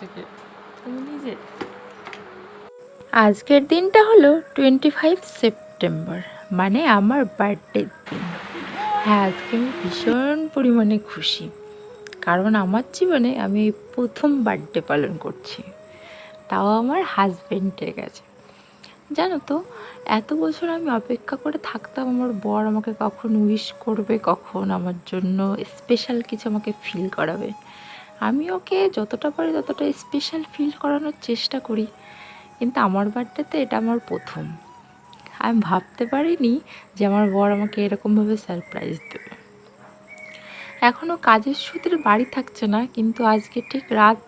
করেছে কে নিজে। আজকের দিনটা হলো টোয়েন্টি ফাইভ সেপ্টেম্বর মানে আমার বার্থডে দিন। হ্যাঁ আজকে আমি ভীষণ পরিমাণে খুশি, কারণ আমার জীবনে আমি প্রথম বার্থডে পালন করছি। তাও আমার হাজব্যান্ডের কাছে। জানো তো, এত বছর আমি অপেক্ষা করে থাকতাম, আমার বর আমাকে কখন উইশ করবে, কখন আমার জন্য স্পেশাল কিছু আমাকে ফিল করাবে। আমি ওকে যতটা পারি ততটা স্পেশাল ফিল করানোর চেষ্টা করি। কিন্তু আমার বার্থডেতে এটা আমার প্রথম। আমি ভাবতে পারিনি যে আমার বর আমাকে এরকমভাবে সারপ্রাইজ দেবে। এখনও কাজের সূত্রে বাড়ি থাকছে না, কিন্তু আজকে ঠিক রাত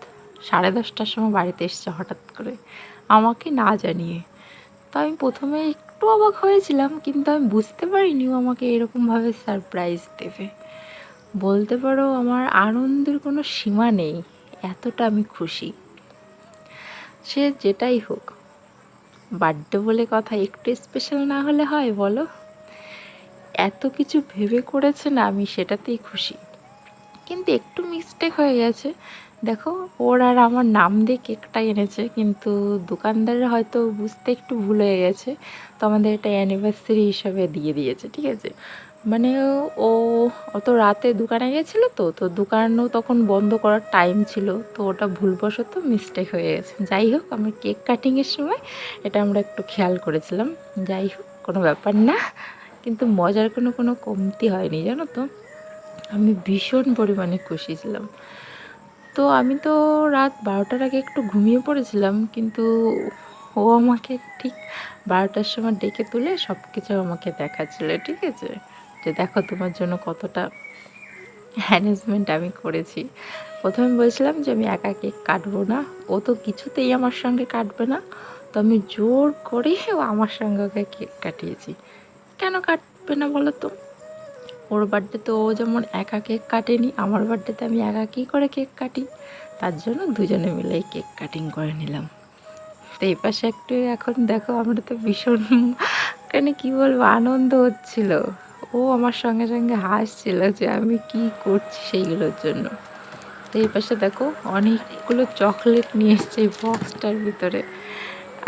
সাড়ে দশটার সময় বাড়িতে এসছে হঠাৎ করে। আমাকে না জানিয়ে। তো আমি প্রথমে একটু অবাক হয়েছিলাম, কিন্তু আমি বুঝতে পারিনি ও আমাকে এরকমভাবে সারপ্রাইজ দেবে। বলতে পারো আমার আনন্দের কোনো সীমা নেই, এতটা আমি খুশি। সে যেটাই হোক বার্থডে বলে কথা একটু স্পেশাল না হলে হয় বলো? এত কিছু ভেবে করেছে না আমি সেটাতেই খুশি। কিন্তু একটু মিস্টেক হয়ে গেছে। দেখো, ওর আর আমার নাম দিয়ে কেকটা এনেছে, কিন্তু দোকানদারের হয়তো বুঝতে একটু ভুল হয়ে গেছে। তো আমাদের এটা অ্যানিভার্সারি হিসাবে দিয়ে দিয়েছে, ঠিক আছে? মানে ও অত রাতে দোকানে গেছিল তো তো দোকানও তখন বন্ধ করার টাইম ছিল, তো ওটা ভুলবশত মিস্টেক হয়ে গেছে। যাই হোক আমরা কেক কাটিংয়ের সময় এটা আমরা একটু খেয়াল করেছিলাম। যাই হোক, কোনো ব্যাপার না, কিন্তু মজার কোনো কোনো কমতি হয়নি, জানো তো। আমি ভীষণ পরিমাণে খুশি ছিলাম। তো আমি তো রাত বারোটার আগে একটু ঘুমিয়ে পড়েছিলাম, কিন্তু ও আমাকে ঠিক বারোটার সময় ডেকে তুলে সব কিছু আমাকে দেখাচ্ছিল, ঠিক আছে? যে দেখো তোমার জন্য কতটা ম্যানেজমেন্ট আমি করেছি। প্রথমে বলছিলাম যে আমি একা কেক কাটবো না। ও তো কিছুতেই আমার সঙ্গে কাটবে না। তো আমি জোর করে ও আমার সঙ্গে ওকে কেক কাটিয়েছি। কেন কাটবে না বলো তো? ওর বার্থডে তো ও যেমন একা কেক কাটেনি, আমার বার্থডেতে আমি একা কী করে কেক কাটি? তার জন্য দুজনে মিলে এই কেক কাটিং করে নিলাম। তো এই পাশে একটু এখন দেখো আমরা তো ভীষণ কেন কী বলব, আনন্দ হচ্ছিল। ও আমার সঙ্গে সঙ্গে হাসছিল যে আমি কি করছি সেইগুলোর জন্য। তো এই পাশে দেখো অনেকগুলো চকলেট নিয়ে এসছে এই বক্সটার ভিতরে।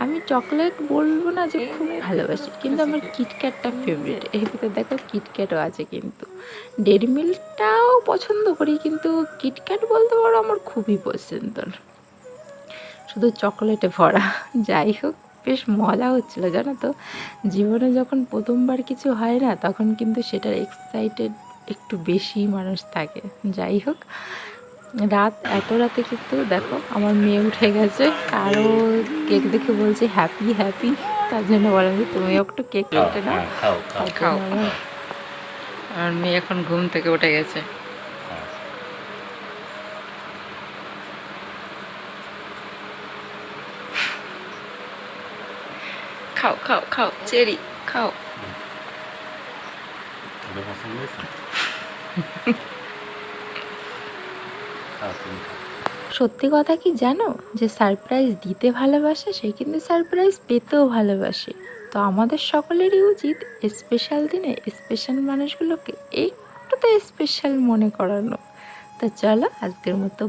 আমি চকলেট বলব না যে খুব ভালোবাসি, কিন্তু আমার কিটক্যাটটা ফেভারিট এর ভিতরে দেখো কিটক্যাটও আছে কিন্তু। ডেরি মিল্কটাও পছন্দ করি, কিন্তু কিটক্যাট বলতে পারো আমার খুবই পছন্দর। শুধু চকলেটে ভরা। যাই হোক বেশ মজা হচ্ছিল জানো তো? জীবনে যখন প্রথমবার কিছু হয় না তখন কিন্তু সেটার এক্সাইটেড একটু বেশি মানুষ থাকে। যাই হোক রাত এত রাতে কিন্তু দেখো আমার মেয়ে উঠে গেছে কারও কেক দেখে বলছে হ্যাপি হ্যাপি তার জন্য বললাম যে তুমি একটু কেক কেটে নাও। খাও আমার মেয়ে এখন ঘুম থেকে উঠে গেছে। খাও খাও খাও চেরি খাও পছন্দ হয়েছে খাও তুমি খাও সত্যি কথা কি জানো? যে সারপ্রাইজ দিতে ভালোবাসে সে কিন্তু সারপ্রাইজ পেতেও ভালোবাসে। তো আমাদের সকলেরই উচিত স্পেশাল দিনে স্পেশাল মানুষগুলোকে একটু তো স্পেশাল মনে করানো। তো চলো আজকের মতো